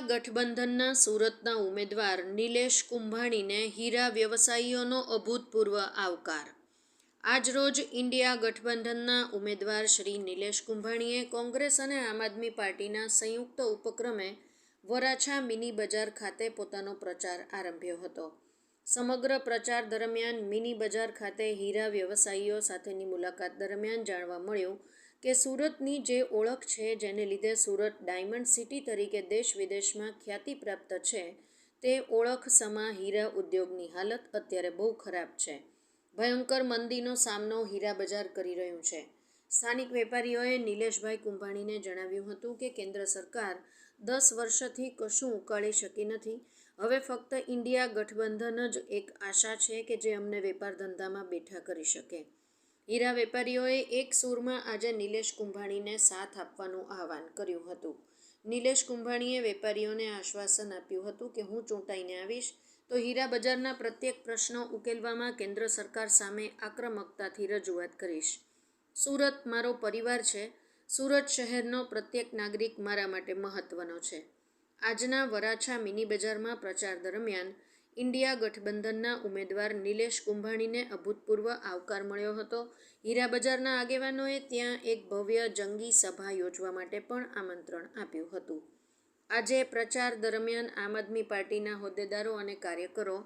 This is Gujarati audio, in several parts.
ગઠબંધનના સુરતના ઉમેદવાર નિલેશ કુંભાણીને હીરા વ્યવસાયીઓનો અભૂતપૂર્વ આવકાર. આજરોજ ઇન્ડિયા ગઠબંધનના ઉમેદવાર શ્રી નિલેશ કુંભાણીએ કોંગ્રેસ અને આમ આદમી પાર્ટીના સંયુક્ત ઉપક્રમે વરાછા મિની બજાર ખાતે પોતાનો પ્રચાર આરંભ્યો હતો. સમગ્ર પ્રચાર દરમિયાન મિની બજાર ખાતે હીરા વ્યવસાયીઓ સાથેની મુલાકાત દરમિયાન જાણવા મળ્યું કે સુરતની જે ઓળખ છે, જેને લીધે સુરત ડાયમંડ સિટી તરીકે દેશ વિદેશમાં ખ્યાતિ પ્રાપ્ત છે, તે ઓળખ સમા હીરા ઉદ્યોગની હાલત અત્યારે બહુ ખરાબ છે. ભયંકર મંદીનો સામનો હીરા બજાર કરી રહ્યું છે. સ્થાનિક વેપારીઓએ નિલેશભાઈ કુંભાણીને જણાવ્યું હતું કે, કેન્દ્ર સરકાર દસ વર્ષથી કશું ઉકાળી શકી નથી. હવે ફક્ત ઇન્ડિયા ગઠબંધન જ એક આશા છે કે જે અમને વેપાર ધંધામાં બેઠા કરી શકે. હીરા વેપારીઓએ એક સૂરમાં આજે નિલેશ કુંભાણીને સાથ આપવાનું આહવાન કર્યું હતું. નિલેશ કુંભાણીએ વેપારીઓને આશ્વાસન આપ્યું હતું કે હું ચૂંટાઈને આવીશ, તો હીરા બજારના પ્રત્યેક પ્રશ્નો ઉકેલવામાં કેન્દ્ર સરકાર સામે આક્રમકતાથી રજૂઆત કરીશ. સુરત મારો પરિવાર છે. સુરત શહેરનો પ્રત્યેક નાગરિક મારા માટે મહત્ત્વનો છે. આજના વરાછા મિની બજારમાં પ્રચાર દરમિયાન ઇન્ડિયા ગઠબંધનના ઉમેદવાર નિલેશ કુંભાણીને અભૂતપૂર્વ આવકાર મળ્યો હતો. હીરા બજારના આગેવાનોએ ત્યાં એક ભવ્ય જંગી સભા યોજવા માટે પણ આમંત્રણ આપ્યું હતું. આજે પ્રચાર દરમિયાન આમ આદમી પાર્ટીના હોદ્દેદારો અને કાર્યકરો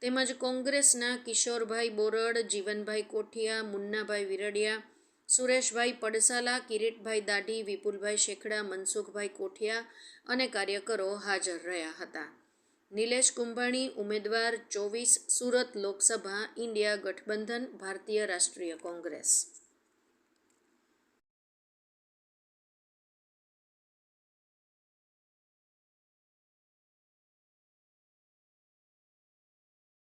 તેમજ કોંગ્રેસના કિશોરભાઈ બોરડ, જીવનભાઈ કોઠિયા, મુન્નાભાઈ વિરડિયા, સુરેશભાઈ પડસાલા, કિરીટભાઈ દાઢી, વિપુલભાઈ શેખડા, મનસુખભાઈ કોઠિયા અને કાર્યકરો હાજર રહ્યા હતા. નિલેશ કુંભાણી ઉમેદવાર ચોવીસ સુરત લોકસભા ઇન્ડિયા ગઠબંધન ભારતીય રાષ્ટ્રીય કોંગ્રેસ.